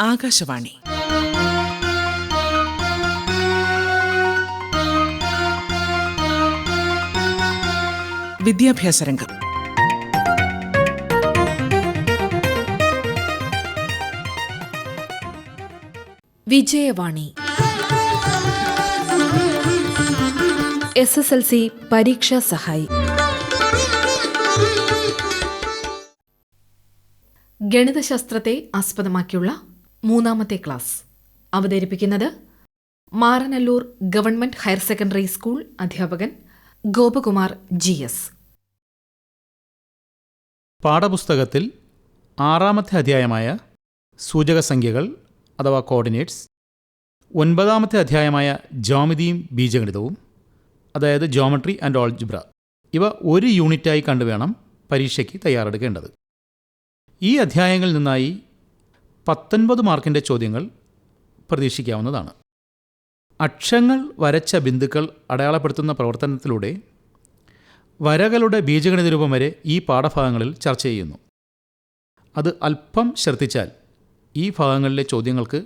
ആകാശവാണി. വിദ്യാഭ്യാസ രംഗം. Vijayavani. S S L C പരീക്ഷാ സഹായി. ഗണിതശാസ്ത്രത്തെ ആസ്പദമാക്കിയുള്ള മൂന്നാമത്തെ ക്ലാസ്. അവതരിപ്പിക്കുന്നത് Maranalloor government higher secondary school അധ്യാപകൻ ഗോപകുമാർ ജി എസ്. പാഠപുസ്തകത്തിൽ ആറാമത്തെ അധ്യായമായ സൂചക സംഖ്യകൾ അഥവാ കോർഡിനേറ്റ്സ് ഒൻപതാമത്തെ അധ്യായമായ ജോമിതിയും ബീജഗണിതവും അതായത് ജോമട്രി ആൻഡ് ഓൾജിബ്ര ഇവ ഒരു യൂണിറ്റായി കണ്ടുവേണം പരീക്ഷയ്ക്ക് തയ്യാറെടുക്കേണ്ടത്. ഈ അധ്യായങ്ങളിൽ നിന്നായി പത്തൊൻപത് മാർക്കിന്റെ ചോദ്യങ്ങൾ പ്രതീക്ഷിക്കാവുന്നതാണ്. അക്ഷങ്ങൾ വരച്ച ബിന്ദുക്കൾ അടയാളപ്പെടുത്തുന്ന പ്രവർത്തനത്തിലൂടെ വരകളുടെ ബീജഗണിത രൂപം വരെ ഈ പാഠഭാഗങ്ങളിൽ ചർച്ച ചെയ്യുന്നു. അത് അല്പം ശ്രദ്ധിച്ചാൽ ഈ ഭാഗങ്ങളിലെ ചോദ്യങ്ങൾക്ക്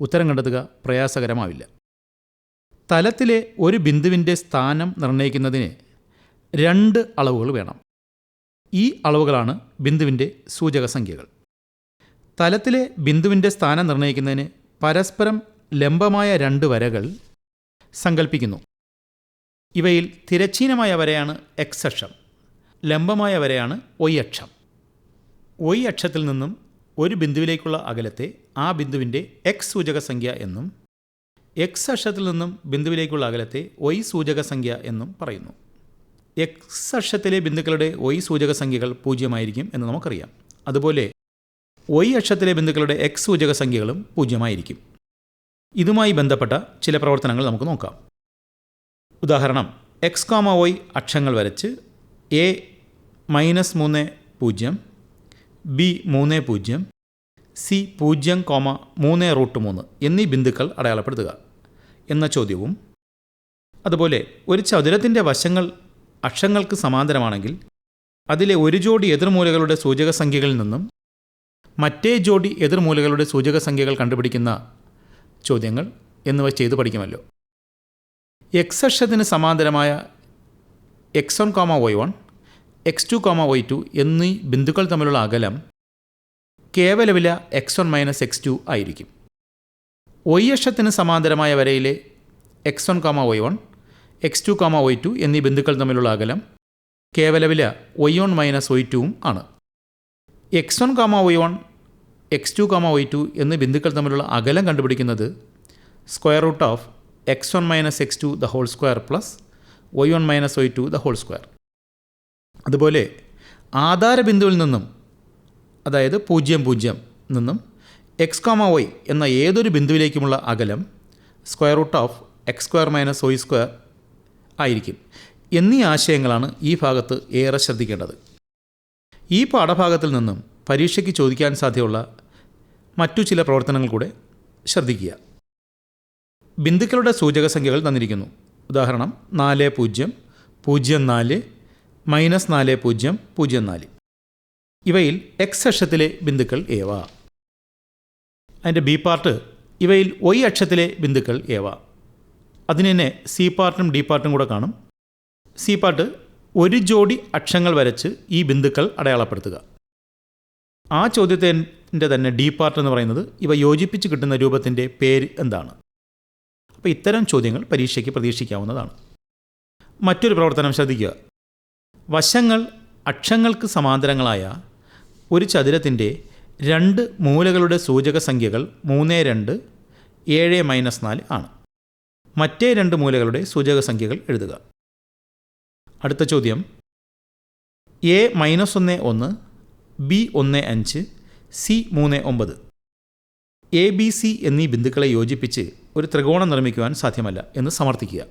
ഉത്തരം കണ്ടെത്തുക പ്രയാസകരമാവില്ല. തലത്തിലെ ഒരു ബിന്ദുവിന്റെ സ്ഥാനം നിർണയിക്കുന്നതിന് രണ്ട് അളവുകൾ വേണം. ഈ അളവുകളാണ് ബിന്ദുവിന്റെ സൂചകസംഖ്യകൾ. തലത്തിലെ ബിന്ദുവിന്റെ സ്ഥാനം നിർണയിക്കുന്നതിന് പരസ്പരം ലംബമായ രണ്ട് വരകൾ സങ്കല്പിക്കുന്നു ഇവയിൽ തിരച്ചീനമായ വരയാണ് എക്സ് അക്ഷം ലംബമായ വരയാണ് ഒയ് അക്ഷം. ഒയ് അക്ഷത്തിൽ നിന്നും ഒരു ബിന്ദുവിലേക്കുള്ള അകലത്തെ ആ ബിന്ദുവിന്റെ എക്സ് സൂചക സംഖ്യ എന്നും എക്സ് അക്ഷത്തിൽ നിന്നും ബിന്ദുവിലേക്കുള്ള അകലത്തെ ഒയ് സൂചക സംഖ്യ എന്നും പറയുന്നു. എക്സ് അക്ഷത്തിലെ ബിന്ദുക്കളുടെ ഒയ് സൂചക സംഖ്യകൾ പൂജ്യമായിരിക്കും എന്ന് നമുക്കറിയാം. അതുപോലെ ഒയ് അക്ഷത്തിലെ ബിന്ദുക്കളുടെ എക്സ് സൂചക സംഖ്യകളും പൂജ്യമായിരിക്കും. ഇതുമായി ബന്ധപ്പെട്ട ചില പ്രവർത്തനങ്ങൾ നമുക്ക് നോക്കാം. ഉദാഹരണം എക്സ് കോമ വൈ അക്ഷങ്ങൾ വരച്ച് എ മൈനസ് മൂന്ന് പൂജ്യം ബി മൂന്ന് പൂജ്യം സി പൂജ്യം കോമ മൂന്ന് റൂട്ട് മൂന്ന് എന്നീ ബിന്ദുക്കൾ അടയാളപ്പെടുത്തുക എന്ന ചോദ്യവും അതുപോലെ ഒരു ചതുരത്തിന്റെ വശങ്ങൾ അക്ഷങ്ങൾക്ക് സമാന്തരമാണെങ്കിൽ അതിലെ ഒരു ജോഡി എതിർമൂലകളുടെ സൂചക സംഖ്യകളിൽ നിന്നും മറ്റേ ജോഡി എതിർമൂലകളുടെ സൂചക സംഖ്യകൾ കണ്ടുപിടിക്കുന്ന ചോദ്യങ്ങൾ എന്നിവ ചെയ്തു പഠിക്കുമല്ലോ. എക്സ് അക്ഷത്തിന് സമാന്തരമായ X one comma Y one X two comma Y two എന്നീ ബിന്ദുക്കൾ തമ്മിലുള്ള അകലം കേവല വില X one minus X two ആയിരിക്കും. ഒയ് അക്ഷത്തിന് സമാന്തരമായ വരയിലെ X one comma Y one X two comma Y two എന്നീ ബിന്ദുക്കൾ തമ്മിലുള്ള അകലം കേവല വില വൈ വൺ മൈനസ് വൈ ടുവും ആണ്. X one comma Y one X two comma Y two എന്നീ ബിന്ദുക്കൾ തമ്മിലുള്ള അകലം കണ്ടുപിടിക്കുന്നത് square root of X one minus X two the whole square plus Y one minus Y two the whole square അതുപോലെ ആധാര ബിന്ദുവിൽ നിന്നും അതായത് പൂജ്യം പൂജ്യം നിന്നും എക്സ് കോമ വൈ എന്ന ഏതൊരു ബിന്ദുവിലേക്കുമുള്ള അകലം square root of X square minus Y square ആയിരിക്കും. എന്നീ ആശയങ്ങളാണ് ഈ ഭാഗത്ത് ഏറെ ശ്രദ്ധിക്കേണ്ടത്. ഈ പാഠഭാഗത്തിൽ നിന്നും പരീക്ഷയ്ക്ക് ചോദിക്കാൻ സാധ്യതയുള്ള മറ്റു ചില പ്രവർത്തനങ്ങൾ കൂടെ ശ്രദ്ധിക്കുക. ബിന്ദുക്കളുടെ സൂചക സംഖ്യകൾ തന്നിരിക്കുന്നു. ഉദാഹരണം നാല് പൂജ്യം പൂജ്യം നാല് മൈനസ് നാല് പൂജ്യം പൂജ്യം നാല്. ഇവയിൽ എക്സ് അക്ഷത്തിലെ ബിന്ദുക്കൾ ഏവ? അതിന്റെ ബി പാർട്ട് ഇവയിൽ ഒയ് അക്ഷത്തിലെ ബിന്ദുക്കൾ ഏവ? അതിന് തന്നെ സി പാർട്ടും ഡി പാർട്ടും കൂടെ കാണും. സി പാർട്ട് ഒരു ജോഡി അക്ഷങ്ങൾ വരച്ച് ഈ ബിന്ദുക്കൾ അടയാളപ്പെടുത്തുക. ആ ചോദ്യത്തിന്റെ തന്നെ ഡി പാർട്ട് എന്ന് പറയുന്നത് ഇവ യോജിപ്പിച്ച് കിട്ടുന്ന രൂപത്തിന്റെ പേര് എന്താണ്? അപ്പോൾ ഇത്തരം ചോദ്യങ്ങൾ പരീക്ഷയ്ക്ക് പ്രതീക്ഷിക്കാവുന്നതാണ്. മറ്റൊരു പ്രവർത്തനം ശ്രദ്ധിക്കുക. വശങ്ങൾ അക്ഷങ്ങൾക്ക് സമാന്തരങ്ങളായ ഒരു ചതുരത്തിന്റെ രണ്ട് മൂലകളുടെ സൂചക സംഖ്യകൾ മൂന്ന് രണ്ട് ഏഴ് മൈനസ് നാല് ആണ്. മറ്റേ രണ്ട് മൂലകളുടെ സൂചക സംഖ്യകൾ എഴുതുക. അടുത്ത ചോദ്യം. എ മൈനസ് ഒന്ന് ഒന്ന് ബി ഒന്ന് അഞ്ച് സി മൂന്ന് ഒമ്പത്. എ ബി സി എന്നീ ബിന്ദുക്കളെ യോജിപ്പിച്ച് ഒരു ത്രികോണം നിർമ്മിക്കുവാൻ സാധ്യമല്ല എന്ന് സമർത്ഥിക്കുക.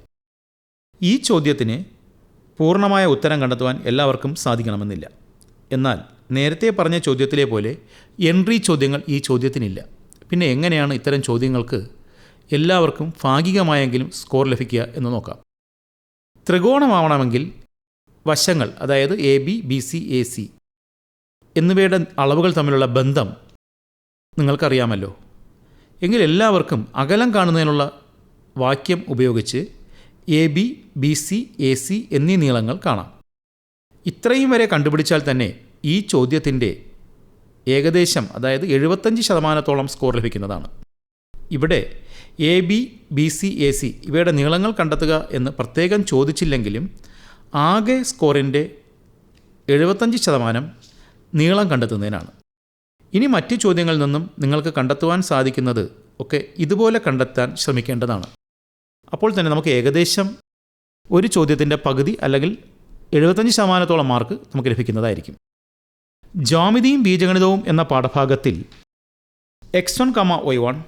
ഈ ചോദ്യത്തിന് പൂർണമായ ഉത്തരം കണ്ടെത്തുവാൻ എല്ലാവർക്കും സാധിക്കണമെന്നില്ല. എന്നാൽ നേരത്തെ പറഞ്ഞ ചോദ്യത്തിലെ പോലെ എൻട്രി ചോദ്യങ്ങൾ ഈ ചോദ്യത്തിനില്ല. പിന്നെ എങ്ങനെയാണ് ഇത്തരം ചോദ്യങ്ങൾക്ക് എല്ലാവർക്കും ഭാഗികമായെങ്കിലും സ്കോർ ലഭിക്കുക എന്ന് നോക്കാം. ത്രികോണമാവണമെങ്കിൽ വശങ്ങൾ അതായത് A B B C A C എന്നിവയുടെ അളവുകൾ തമ്മിലുള്ള ബന്ധം നിങ്ങൾക്കറിയാമല്ലോ. എങ്കിൽ എല്ലാവർക്കും അകലം കാണുന്നതിനുള്ള വാക്യം ഉപയോഗിച്ച് A B B C A C എന്നീ നീളങ്ങൾ കാണാം. ഇത്രയും വരെ കണ്ടുപിടിച്ചാൽ തന്നെ ഈ ചോദ്യത്തിന്റെ ഏകദേശം അതായത് എഴുപത്തഞ്ച് ശതമാനത്തോളം സ്കോർ ലഭിക്കുന്നതാണ്. ഇവിടെ A B B C A C ഇവയുടെ നീളങ്ങൾ കണ്ടെത്തുക എന്ന് പ്രത്യേകം ചോദിച്ചില്ലെങ്കിലും ആകെ സ്കോറിന്റെ എഴുപത്തഞ്ച് ശതമാനം നീളം കണ്ടെത്തുന്നതിനാണ്. ഇനി മറ്റ് ചോദ്യങ്ങളിൽ നിന്നും നിങ്ങൾക്ക് കണ്ടെത്തുവാൻ സാധിക്കുന്നത് ഒക്കെ ഇതുപോലെ കണ്ടെത്താൻ ശ്രമിക്കേണ്ടതാണ്. അപ്പോൾ തന്നെ നമുക്ക് ഏകദേശം ഒരു ചോദ്യത്തിന്റെ പകുതി അല്ലെങ്കിൽ എഴുപത്തഞ്ച് ശതമാനത്തോളം മാർക്ക് നമുക്ക് ലഭിക്കുന്നതായിരിക്കും. ജോമിതിയും ബീജഗണിതവും എന്ന പാഠഭാഗത്തിൽ എക്സ് വൺ കമ ഒയ് വൺ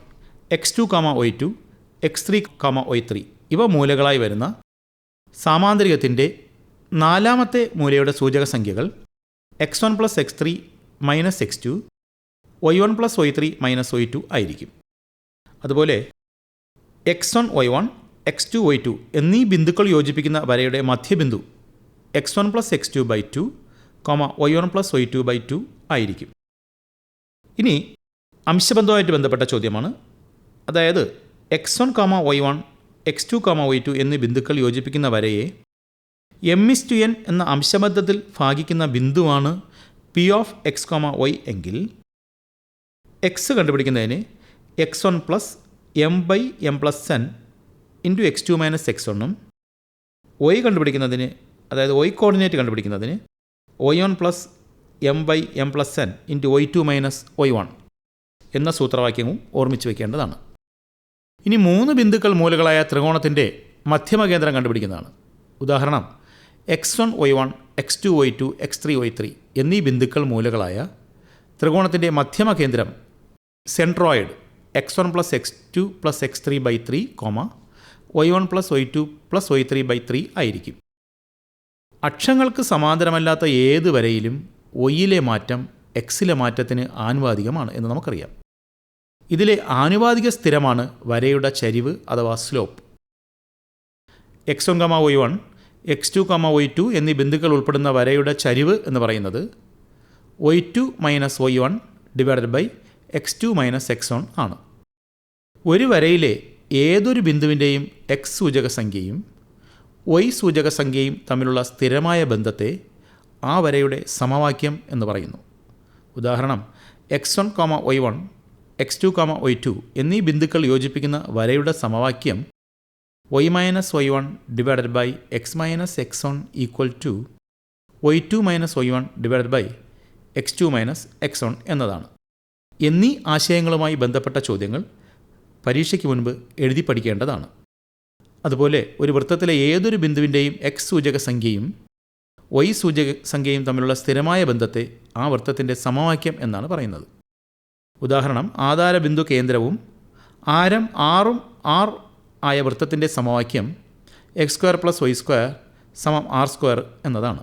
എക്സ് ടു കമ ഒയ് ടു എക്സ് ത്രീ കമ ഒയ് ത്രീ ഇവ മൂലകളായി വരുന്ന സാമാന്തരികത്തിന്റെ നാലാമത്തെ മൂലയുടെ സൂചക സംഖ്യകൾ X one plus X three minus X two Y one plus Y three minus Y two ആയിരിക്കും. അതുപോലെ X one Y one X two Y two എന്നീ ബിന്ദുക്കൾ യോജിപ്പിക്കുന്ന വരയുടെ മധ്യബിന്ദു X one plus X two by two comma Y one plus Y two by two ആയിരിക്കും. ഇനി അംശബന്ധവുമായിട്ട് ബന്ധപ്പെട്ട ചോദ്യമാണ്. അതായത് X one comma Y one X two comma Y two എന്നീ ബിന്ദുക്കൾ യോജിപ്പിക്കുന്ന വരയെ എം ഇസ് ടു എൻ എന്ന അംശബദ്ധത്തിൽ ഭാഗിക്കുന്ന ബിന്ദുവാണ് P of X comma Y എങ്കിൽ X കണ്ടുപിടിക്കുന്നതിന് X one plus M by M plus N into X two minus X വണ്ണും Y കണ്ടുപിടിക്കുന്നതിന് അതായത് Y coordinate കണ്ടുപിടിക്കുന്നതിന് Y one plus M by M plus N into Y two minus Y one എന്ന സൂത്രവാക്യവും ഓർമ്മിച്ച് വയ്ക്കേണ്ടതാണ് ഇനി മൂന്ന് ബിന്ദുക്കൾ മൂലകളായ ത്രികോണത്തിന്റെ മധ്യമകേന്ദ്രം കണ്ടുപിടിക്കുന്നതാണ്. ഉദാഹരണം X one Y one X two Y two X three Y three എന്നീ ബിന്ദുക്കൾ മൂലകളായ ത്രികോണത്തിന്റെ മധ്യമ കേന്ദ്രം centroid X one plus X two plus X three by three comma Y one plus Y two plus Y three by three ആയിരിക്കും. അക്ഷങ്ങൾക്ക് സമാന്തരമല്ലാത്ത ഏത് വരയിലും ഒയിലെ മാറ്റം എക്സിലെ മാറ്റത്തിന് ആനുപാതികമാണ് എന്ന് നമുക്കറിയാം. ഇതിലെ ആനുപാതിക സ്ഥിരമാണ് വരയുടെ ചരിവ് അഥവാ സ്ലോപ്പ്. എക്സ് വൺ കമ ഒയ് വൺ എക്സ് ടു കമ ഒയ് ടു എന്നീ ബിന്ദുക്കൾ ഉൾപ്പെടുന്ന വരയുടെ ചരിവ് എന്ന് പറയുന്നത് Y two minus Y one divided by X two minus X one ആണ്. ഒരു വരയിലെ ഏതൊരു ബിന്ദുവിന്റെയും എക്സ് സൂചക സംഖ്യയും ഒയ് സൂചക സംഖ്യയും തമ്മിലുള്ള സ്ഥിരമായ ബന്ധത്തെ ആ വരയുടെ സമവാക്യം എന്ന് പറയുന്നു. ഉദാഹരണം X one comma Y one X two comma Y two എന്നീ ബിന്ദുക്കൾ യോജിപ്പിക്കുന്ന വരയുടെ സമവാക്യം X minus X one equal to Y two minus Y one divided by X two minus X one എന്നതാണ്. എന്നീ ആശയങ്ങളുമായി ബന്ധപ്പെട്ട ചോദ്യങ്ങൾ പരീക്ഷയ്ക്ക് മുൻപ് എഴുതി പഠിക്കേണ്ടതാണ്. അതുപോലെ ഒരു വൃത്തത്തിലെ ഏതൊരു ബിന്ദുവിന്റെയും എക്സ് സൂചക സംഖ്യയും വൈ സൂചക സംഖ്യയും തമ്മിലുള്ള സ്ഥിരമായ ബന്ധത്തെ ആ വൃത്തത്തിന്റെ സമവാക്യം എന്നാണ് പറയുന്നത്. ഉദാഹരണം ആധാര ബിന്ദു കേന്ദ്രവും ആരം ആറും ആർ ആയ വൃത്തത്തിന്റെ സമവാക്യം X square plus Y square സമം ആർ സ്ക്വയർ എന്നതാണ്.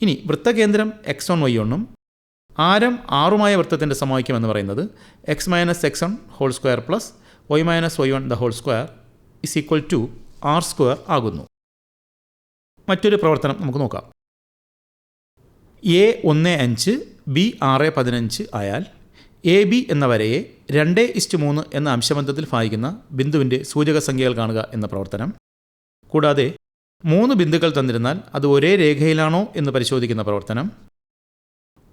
ഇനി വൃത്തകേന്ദ്രം എക്സ് വൺ വൈ ഒന്നും ആരം ആറുമായ വൃത്തത്തിന്റെ സമവാക്യം എന്ന് പറയുന്നത് X minus X one whole square plus Y minus Y one the whole square is equal to R square ആകുന്നു. മറ്റൊരു പ്രവർത്തനം നമുക്ക് നോക്കാം. എ ഒന്ന് അഞ്ച് ബി ആറ് പതിനഞ്ച് ആയാൽ എ ബി എന്ന വരയെ രണ്ട് ഇസ്റ്റ് മൂന്ന് എന്ന അംശബന്ധത്തിൽ ഭാഗിക്കുന്ന ബിന്ദുവിന്റെ സൂചക സംഖ്യകൾ കാണുക എന്ന പ്രവർത്തനം. കൂടാതെ മൂന്ന് ബിന്ദുക്കൾ തന്നിരുന്നാൽ അത് ഒരേ രേഖയിലാണോ എന്ന് പരിശോധിക്കുന്ന പ്രവർത്തനം.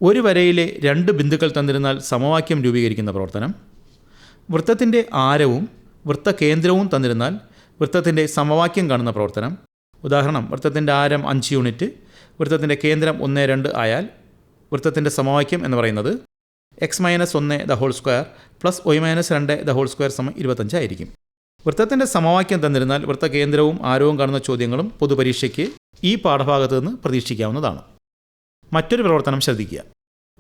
ഒരു വരയിലെ രണ്ട് ബിന്ദുക്കൾ തന്നിരുന്നാൽ സമവാക്യം രൂപീകരിക്കുന്ന പ്രവർത്തനം. വൃത്തത്തിന്റെ ആരവും വൃത്തകേന്ദ്രവും തന്നിരുന്നാൽ വൃത്തത്തിന്റെ സമവാക്യം കാണുന്ന പ്രവർത്തനം. ഉദാഹരണം വൃത്തത്തിന്റെ ആരം അഞ്ച് യൂണിറ്റ് വൃത്തത്തിന്റെ കേന്ദ്രം ഒന്ന് രണ്ട് ആയാൽ വൃത്തത്തിന്റെ സമവാക്യം എന്ന് പറയുന്നത് എക്സ് മൈനസ് ഒന്ന് the whole square plus Y minus രണ്ട് ദ ഹോൾ സ്ക്വയർ സമയം ഇരുപത്തഞ്ചായിരിക്കും വൃത്തത്തിന്റെ സമവാക്യം തന്നിരുന്നാൽ വൃത്തകേന്ദ്രവും ആരവും കാണുന്ന ചോദ്യങ്ങളും പൊതുപരീക്ഷയ്ക്ക് ഈ പാഠഭാഗത്ത് നിന്ന് പ്രതീക്ഷിക്കാവുന്നതാണ്. മറ്റൊരു പ്രവർത്തനം ശ്രദ്ധിക്കുക.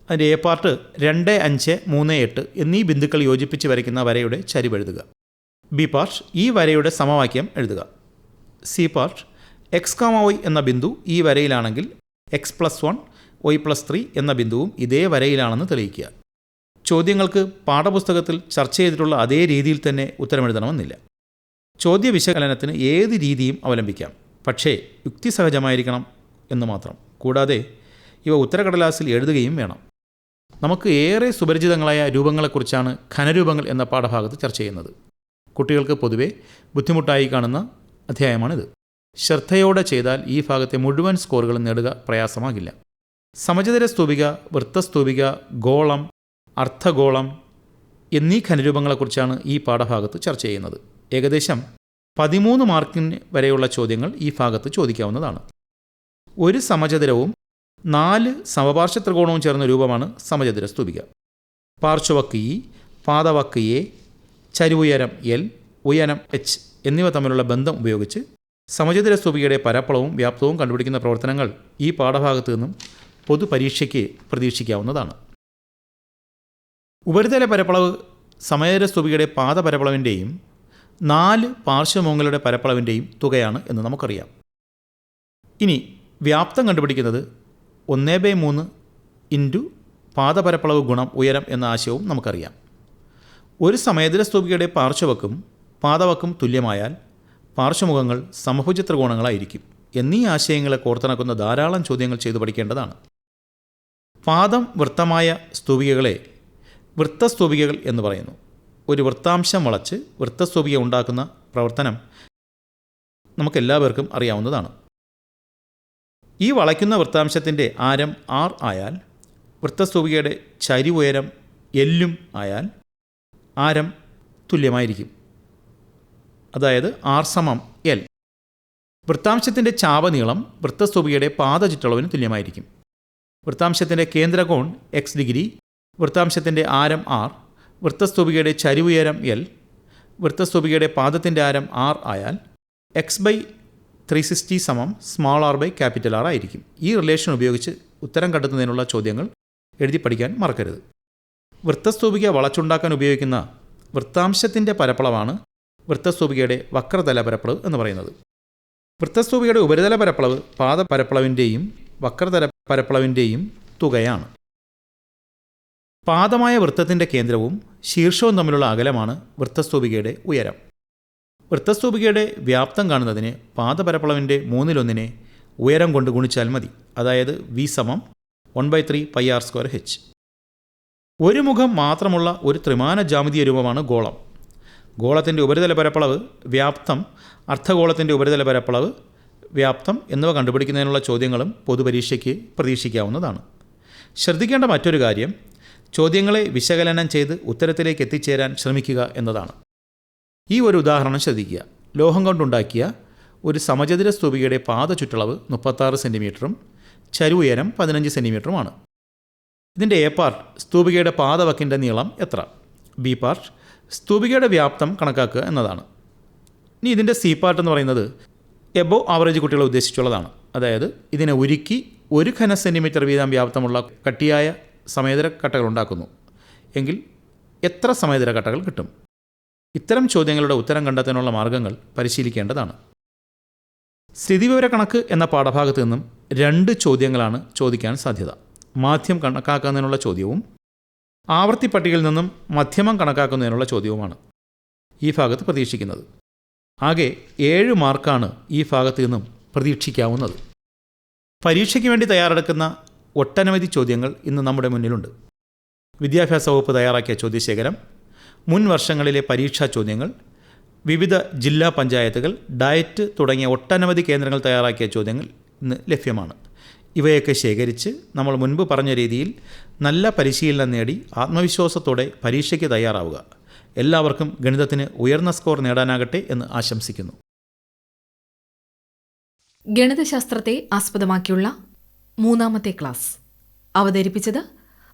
അതിന്റെ എ പാർട്ട് രണ്ട് അഞ്ച് മൂന്ന് എട്ട് എന്നീ ബിന്ദുക്കൾ യോജിപ്പിച്ച് വരയ്ക്കുന്ന വരയുടെ ചരിവ് എഴുതുക. ബി പാർട്ട് ഈ വരയുടെ സമവാക്യം എഴുതുക. C part X comma Y എന്ന ബിന്ദു ഈ വരയിലാണെങ്കിൽ X plus one Y plus three എന്ന ബിന്ദുവും ഇതേ വരയിലാണെന്ന് തെളിയിക്കുക. ചോദ്യങ്ങൾക്ക് പാഠപുസ്തകത്തിൽ ചർച്ച ചെയ്തിട്ടുള്ള അതേ രീതിയിൽ തന്നെ ഉത്തരമെഴുതണമെന്നില്ല. ചോദ്യ വിശകലനത്തിന് ഏത് രീതിയും അവലംബിക്കാം. പക്ഷേ യുക്തിസഹജമായിരിക്കണം എന്ന് മാത്രം. കൂടാതെ ഇവ ഉത്തരക്കടലാസിൽ എഴുതുകയും വേണം. നമുക്ക് ഏറെ സുപരിചിതങ്ങളായ രൂപങ്ങളെക്കുറിച്ചാണ് ഖനരൂപങ്ങൾ എന്ന പാഠഭാഗത്ത് ചർച്ച ചെയ്യുന്നത്. കുട്ടികൾക്ക് പൊതുവെ ബുദ്ധിമുട്ടായി കാണുന്ന അധ്യായമാണിത്. ശ്രദ്ധയോടെ ചെയ്താൽ ഈ ഭാഗത്തെ മുഴുവൻ സ്കോറുകളും നേടുക പ്രയാസമാകില്ല. സമചിതര സ്തൂപിക വൃത്തസ്തൂപിക ഗോളം അർദ്ധഗോളം എന്നീ ഖനരൂപങ്ങളെക്കുറിച്ചാണ് ഈ പാഠഭാഗത്ത് ചർച്ച ചെയ്യുന്നത്. ഏകദേശം പതിമൂന്ന് മാർക്കിന് വരെയുള്ള ചോദ്യങ്ങൾ ഈ ഭാഗത്ത് ചോദിക്കാവുന്നതാണ്. ഒരു സമചതുരവും നാല് സമപാർശ്വ ത്രികോണവും ചേർന്ന രൂപമാണ് സമചതുര സ്തൂപിക. പാർശ്വവക്ക് ഇ പാതവക്ക് എ ചരിവുയരം എൽ ഉയരം എച്ച് എന്നിവ തമ്മിലുള്ള ബന്ധം ഉപയോഗിച്ച് സമചതുര സ്തൂപികയുടെ പരപ്പളവും വ്യാപ്തവും കണ്ടുപിടിക്കുന്ന പ്രവർത്തനങ്ങൾ ഈ പാഠഭാഗത്തു നിന്നും പൊതുപരീക്ഷയ്ക്ക് പ്രതീക്ഷിക്കാവുന്നതാണ്. ഉപരിതല പരപ്പളവ് സമയരസ്തുപികയുടെ സ്തൂപികയുടെ പാദപരപ്പളവിന്റെയും നാല് പാർശ്വമോങ്ങളുടെ പരപ്പളവിന്റെയും തുകയാണ് എന്ന് നമുക്കറിയാം. ഇനി വ്യാപ്തം കണ്ടുപിടിക്കുന്നത് ഒന്നേ ബൈ മൂന്ന് ഇന്റു പാദപരപ്പളവ് ഗുണം ഉയരം എന്ന ആശയവും നമുക്കറിയാം. ഒരു സമയതര സ്തൂപികയുടെ പാർശ്വവക്കും പാദവക്കും തുല്യമായാൽ പാർശ്വമുഖങ്ങൾ സമഭുജ ത്രികോണങ്ങളായിരിക്കും എന്നീ ആശയങ്ങളെ കോർത്തിണക്കുന്ന ധാരാളം ചോദ്യങ്ങൾ ചെയ്തു പഠിക്കേണ്ടതാണ്. പാദം വൃത്തമായ സ്തൂപികകളെ വൃത്തസ്തൂപികകൾ എന്ന് പറയുന്നു. ഒരു വൃത്താംശം വളച്ച് വൃത്തസ്തൂപിക ഉണ്ടാക്കുന്ന പ്രവർത്തനം നമുക്കെല്ലാവർക്കും അറിയാവുന്നതാണ്. ഈ വളയ്ക്കുന്ന വൃത്താംശത്തിന്റെ ആരം ആർ ആയാൽ വൃത്തസ്തൂപികയുടെ ചരി ഉയരം എല്ലും ആയാൽ ആരം തുല്യമായിരിക്കും. അതായത് ആർ സമം എൽ. വൃത്താംശത്തിന്റെ ചാപനീളം വൃത്തസ്തൂപികയുടെ പാത ചുറ്റളവിന് തുല്യമായിരിക്കും. വൃത്താംശത്തിന്റെ കേന്ദ്രകോൺ എക്സ് ഡിഗ്രി വൃത്താംശത്തിന്റെ ആരം ആർ വൃത്തസ്തൂപികയുടെ ചരിവുയരം എൽ വൃത്തസ്തൂപികയുടെ പാദത്തിന്റെ ആരം ആർ ആയാൽ എക്സ് ബൈ ത്രീ സിക്സ്റ്റി സമം small R by capital R ആയിരിക്കും. ഈ റിലേഷൻ ഉപയോഗിച്ച് ഉത്തരം കണ്ടെത്തുന്നതിനുള്ള ചോദ്യങ്ങൾ എഴുതി പഠിക്കാൻ മറക്കരുത്. വൃത്തസ്തൂപിക വളച്ചുണ്ടാക്കാൻ ഉപയോഗിക്കുന്ന വൃത്താംശത്തിന്റെ പരപ്പളവാണ് വൃത്തസ്തൂപികയുടെ വക്രതല പരപ്പളവ് എന്ന് പറയുന്നത്. വൃത്തസ്തൂപികയുടെ ഉപരിതല പരപ്പളവ് പാദ പരപ്പളവിന്റെയും വക്രതല പരപ്പളവിന്റെയും തുകയാണ്. പാദമായ വൃത്തത്തിന്റെ കേന്ദ്രവും ശീർഷവും തമ്മിലുള്ള അകലമാണ് വൃത്തസ്തൂപികയുടെ ഉയരം. വൃത്തസ്തൂപികയുടെ വ്യാപ്തം കാണുന്നതിന് പാദപരപ്പളവിന്റെ മൂന്നിലൊന്നിനെ ഉയരം കൊണ്ട് ഗുണിച്ചാൽ മതി. അതായത് വി സമം one by three pi R square H ഒരു മുഖം മാത്രമുള്ള ഒരു ത്രിമാന ജാമിതീയ രൂപമാണ് ഗോളം. ഗോളത്തിന്റെ ഉപരിതല പരപ്പളവ് വ്യാപ്തം അർദ്ധഗോളത്തിന്റെ ഉപരിതല പരപ്പളവ് വ്യാപ്തം എന്നിവ കണ്ടുപിടിക്കുന്നതിനുള്ള ചോദ്യങ്ങളും പൊതുപരീക്ഷയ്ക്ക് പ്രതീക്ഷിക്കാവുന്നതാണ്. ശ്രദ്ധിക്കേണ്ട മറ്റൊരു കാര്യം ചോദ്യങ്ങളെ വിശകലനം ചെയ്ത് ഉത്തരത്തിലേക്ക് എത്തിച്ചേരാൻ ശ്രമിക്കുക എന്നതാണ്. ഈ ഒരു ഉദാഹരണം ശ്രദ്ധിക്കുക. ലോഹം കൊണ്ടുണ്ടാക്കിയ ഒരു സമചതുര സ്തൂപികയുടെ പാത ചുറ്റളവ് മുപ്പത്താറ് സെന്റിമീറ്ററും ചരു ഉയരം പതിനഞ്ച് സെന്റിമീറ്ററുമാണ് ഇതിന്റെ എ പാർട്ട് സ്തൂപികയുടെ പാതവക്കിന്റെ നീളം എത്ര? ബി പാർട്ട് സ്തൂപികയുടെ വ്യാപ്തം കണക്കാക്കുക എന്നതാണ്. ഇനി ഇതിന്റെ സി പാർട്ട് എന്ന് പറയുന്നത് എബോ ആവറേജ് കുട്ടികളെ ഉദ്ദേശിച്ചുള്ളതാണ്. അതായത് ഇതിനെ ഉരുക്കി ഒരു ഘന സെന്റിമീറ്റർ വീതം വ്യാപ്തമുള്ള കട്ടിയായ സമേതര കട്ടകൾ ഉണ്ടാക്കുന്നു എങ്കിൽ എത്ര സമയതര കട്ടകൾ കിട്ടും? ഇത്തരം ചോദ്യങ്ങളുടെ ഉത്തരം കണ്ടെത്താനുള്ള മാർഗങ്ങൾ പരിശീലിക്കേണ്ടതാണ്. സ്ഥിതിവിവര കണക്ക് എന്ന പാഠഭാഗത്ത് നിന്നും രണ്ട് ചോദ്യങ്ങളാണ് ചോദിക്കാൻ സാധ്യത. മാധ്യം കണക്കാക്കുന്നതിനുള്ള ചോദ്യവും ആവർത്തി പട്ടികയിൽ നിന്നും മധ്യമം കണക്കാക്കുന്നതിനുള്ള ചോദ്യവുമാണ് ഈ ഭാഗത്ത് പ്രതീക്ഷിക്കുന്നത്. ആകെ ഏഴ് മാർക്കാണ് ഈ ഭാഗത്ത് നിന്നും പ്രതീക്ഷിക്കാവുന്നത്. പരീക്ഷയ്ക്ക് വേണ്ടി തയ്യാറെടുക്കുന്ന ഒട്ടനവധി ചോദ്യങ്ങൾ ഇന്ന് നമ്മുടെ മുന്നിലുണ്ട്. വിദ്യാഭ്യാസ വകുപ്പ് തയ്യാറാക്കിയ ചോദ്യശേഖരം മുൻ വർഷങ്ങളിലെ പരീക്ഷാ ചോദ്യങ്ങൾ വിവിധ ജില്ലാ പഞ്ചായത്തുകൾ ഡയറ്റ് തുടങ്ങിയ ഒട്ടനവധി കേന്ദ്രങ്ങൾ തയ്യാറാക്കിയ ചോദ്യങ്ങൾ ഇന്ന് ലഭ്യമാണ്. ഇവയൊക്കെ ശേഖരിച്ച് നമ്മൾ മുൻപ് പറഞ്ഞ രീതിയിൽ നല്ല പരിശീലനം നേടി ആത്മവിശ്വാസത്തോടെ പരീക്ഷയ്ക്ക് തയ്യാറാവുക. എല്ലാവർക്കും ഗണിതത്തിന് ഉയർന്ന സ്കോർ നേടാനാകട്ടെ എന്ന് ആശംസിക്കുന്നു. ഗണിതശാസ്ത്രത്തെ ആസ്പദമാക്കിയുള്ള മൂന്നാമത്തെ ക്ലാസ്. അവതരിപ്പിച്ചത്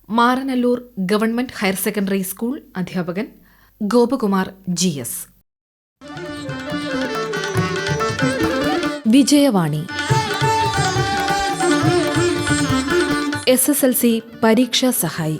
Maranalloor government higher secondary school അധ്യാപകൻ Gopakumar G S. Vijayavani. S S L C പരീക്ഷാ സഹായി.